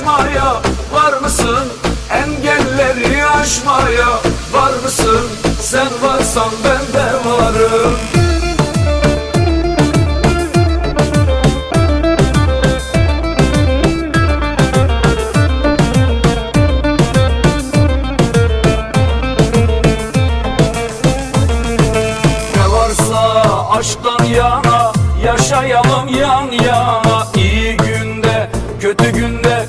aşmaya var mısın? Engelleri aşmaya var mısın? Sen varsan ben de varım Ne varsa aşktan yana Yaşayalım yan yana İyi günde kötü günde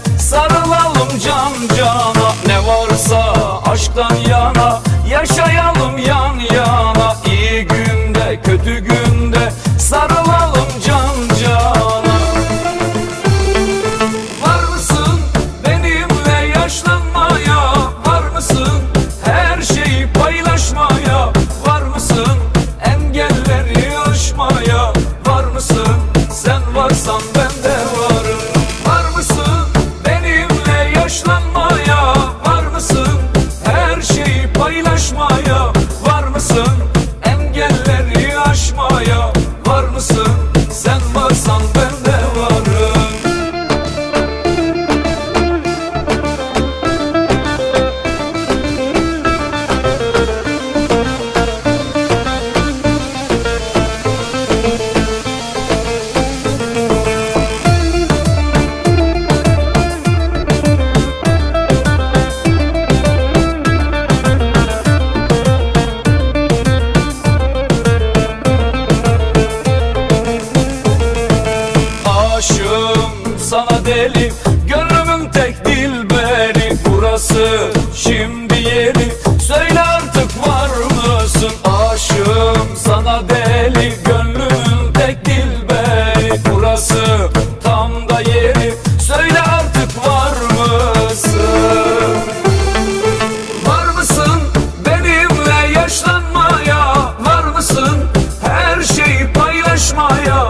kötü günde Sarılalım can cana. Var mısın benimle yaşlanmaya? Var mısın her şeyi paylaşmaya? Var mısın engelleri aşmaya? Var mısın sen varsan ben de varım. Var mısın benimle yaşlanmaya? Var mısın her şeyi paylaşmaya? Var mısın Var mısın deli. Gönlümün tek dilberi. Burası şimdi yeri. Söyle artık var mısın? Aşığım sana deli. Gönlümün tek dilberi. Burası tam da yeri. Söyle artık var mısın? Var mısın benimle yaşlanmaya? Var mısın her şeyi paylaşmaya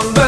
sen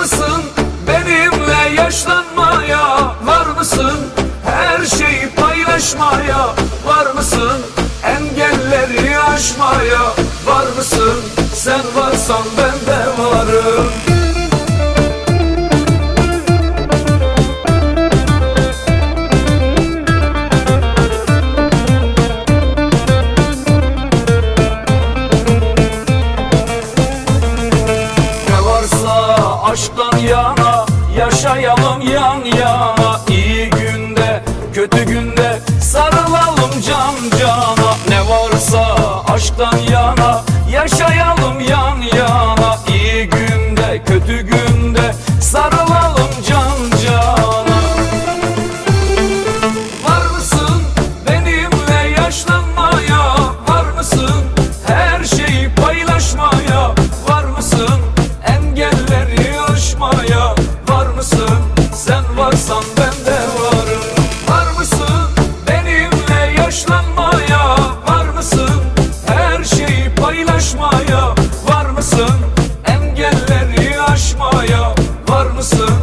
mısın? Benimle yaşlanmaya Var mısın? Her şeyi paylaşmaya Var mısın? Engelleri aşmaya Var mısın? Sen varsan ben yana Yaşayalım yan yana yaşlanmaya var mısın? Her şeyi paylaşmaya var mısın? Engelleri aşmaya var mısın?